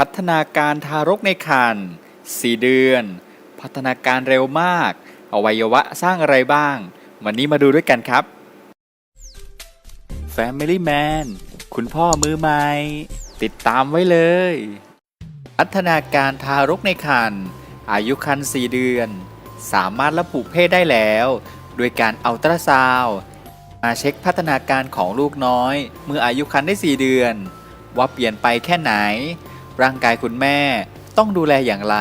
พัฒนาการทารกในครรภ์4เดือน พัฒนาการเร็วมาก อวัยวะสร้างอะไรบ้าง วันนี้มาดูด้วยกันครับ Family Man คุณพ่อมือใหม่ ติดตามไว้เลย พัฒนาการทารกในครรภ์อายุครรภ์4เดือน สามารถระบุเพศได้แล้วด้วยการอัลตราซาวมาเช็คพัฒนาการของลูกน้อย เมื่ออายุครรภ์ได้ 4 เดือน ว่าเปลี่ยนไปแค่ไหน ร่างกายคุณแม่ ต้องดูแลอย่างไร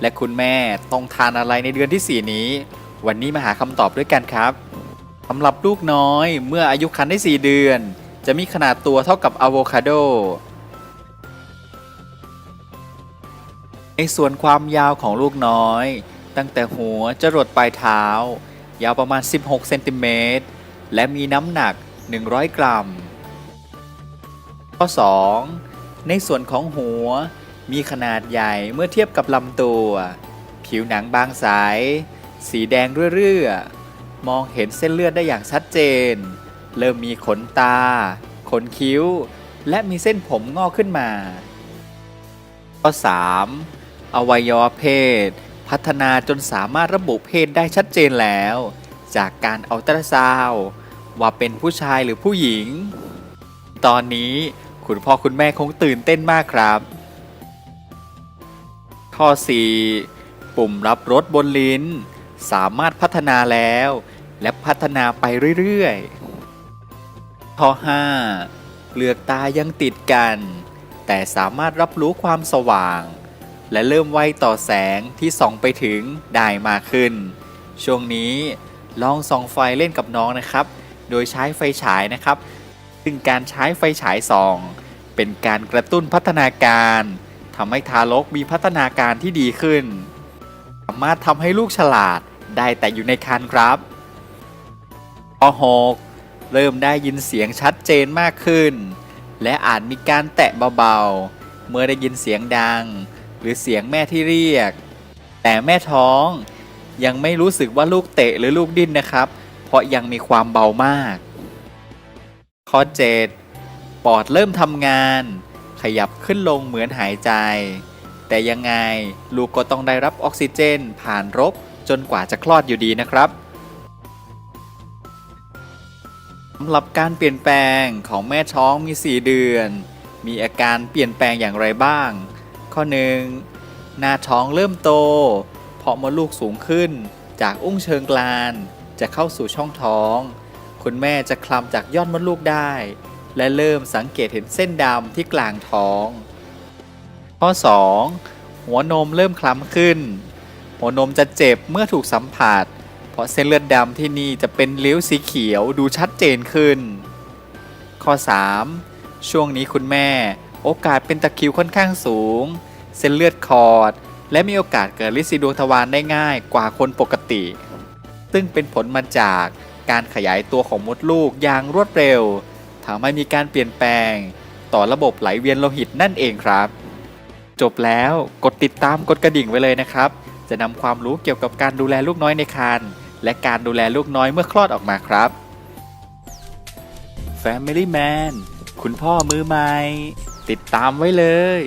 และคุณแม่ต้องทานอะไรในเดือนที่ 4 นี้ วันนี้มาหาคำตอบด้วยกันครับสำหรับลูกน้อยเมื่ออายุครรภ์ได้ 4 เดือน จะมีขนาดตัวเท่ากับอะโวคาโดในส่วนความยาวของลูกน้อย ตั้งแต่หัวจรดปลายเท้า ยาวประมาณ 16 เซนติเมตร และมีน้ำหนัก 100 กรัม ข้อ 2 ในส่วนของหัว มีขนาดใหญ่เมื่อเทียบกับลำตัว ผิวหนังบางใสสีแดงเรื่อๆมองเห็นเส้นเลือดได้อย่างชัดเจน เริ่มมีขนตา ขนคิ้ว และมีเส้นผมงอกขึ้นมา ข้อ 3. อวัยวะเพศ พัฒนาจนสามารถระบุเพศได้ชัดเจนแล้ว จากการอัลตราซาวว่าเป็นผู้ชายหรือผู้หญิง ตอนนี้ คุณพ่อคุณแม่คงตื่นเต้นมากครับ ข้อ 4. ปุ่มรับรสบนลิ้น สามารถพัฒนาแล้ว และพัฒนาไปเรื่อยๆ ข้อ 5. เปลือกตายังติดกัน แต่สามารถรับรู้ความสว่าง และเริ่มไวต่อแสงที่ส่องไปถึงได้มากขึ้น ช่วงนี้ลองส่องไฟเล่นกับน้องนะครับ โดยใช้ไฟฉายนะครับ ซึ่งการใช้ไฟฉายส่อง เป็นการกระตุ้นพัฒนาการทำให้ทารกมีพัฒนาการที่ดีขึ้น สามารถทำให้ลูกฉลาดได้แต่อยู่ในครรภ์ครับข้อ6เริ่มได้ยินเสียงชัดเจนมากขึ้น และอาจมีการแตะเบาๆ เมื่อได้ยินเสียงดัง หรือเสียงแม่ที่เรียก แต่แม่ท้องยังไม่รู้สึกว่าลูกเตะหรือลูกดิ้นนะครับ เพราะยังมีความเบามาก ข้อ 7 ปอดเริ่มทำงาน ขยับขึ้นลงเหมือนหายใจ แต่ยังไงลูกก็ต้องได้รับออกซิเจน ผ่านรกจนกว่าจะคลอดอยู่ดีนะครับสำหรับการเปลี่ยนแปลงของแม่ท้องมี 4 เดือน มีอาการเปลี่ยนแปลงอย่างไรบ้าง ข้อ 1. หน้าท้องเริ่มโต เพราะมดลูกสูงขึ้นจากอุ้งเชิงกราน จะเข้าสู่ช่องท้อง คุณแม่จะคลำจากยอดมดลูกได้ และเริ่มสังเกตเห็นเส้นดำที่กลางท้อง ข้อ 2. หัวนมเริ่มคล้ำขึ้น หัวนมจะเจ็บเมื่อถูกสัมผัส เพราะเส้นเลือดดำที่นี่จะเป็นริ้ยวสีเขียวดูชัดเจนขึ้น ข้อ 3. ช่วงนี้คุณแม่โอกาสเป็นตะคริวค่อนข้างสูง เส้นเลือดคอด และมีโอกาสเกิดลิซิดวงทวารได้ง่ายกว่าคนปกติ ซึ่งเป็นผลมาจาก การขยายตัวของมดลูกอย่างรวดเร็วทำให้มีการเปลี่ยนแปลง ต่อระบบไหลเวียนโลหิตนั่นเองครับ จบแล้วกดติดตามกดกระดิ่งไว้เลยนะครับ จะนำความรู้เกี่ยวกับการดูแลลูกน้อยในครรภ์และการดูแลลูกน้อยเมื่อคลอดออกมาครับ Family Man คุณพ่อมือใหม่ ติดตามไว้เลย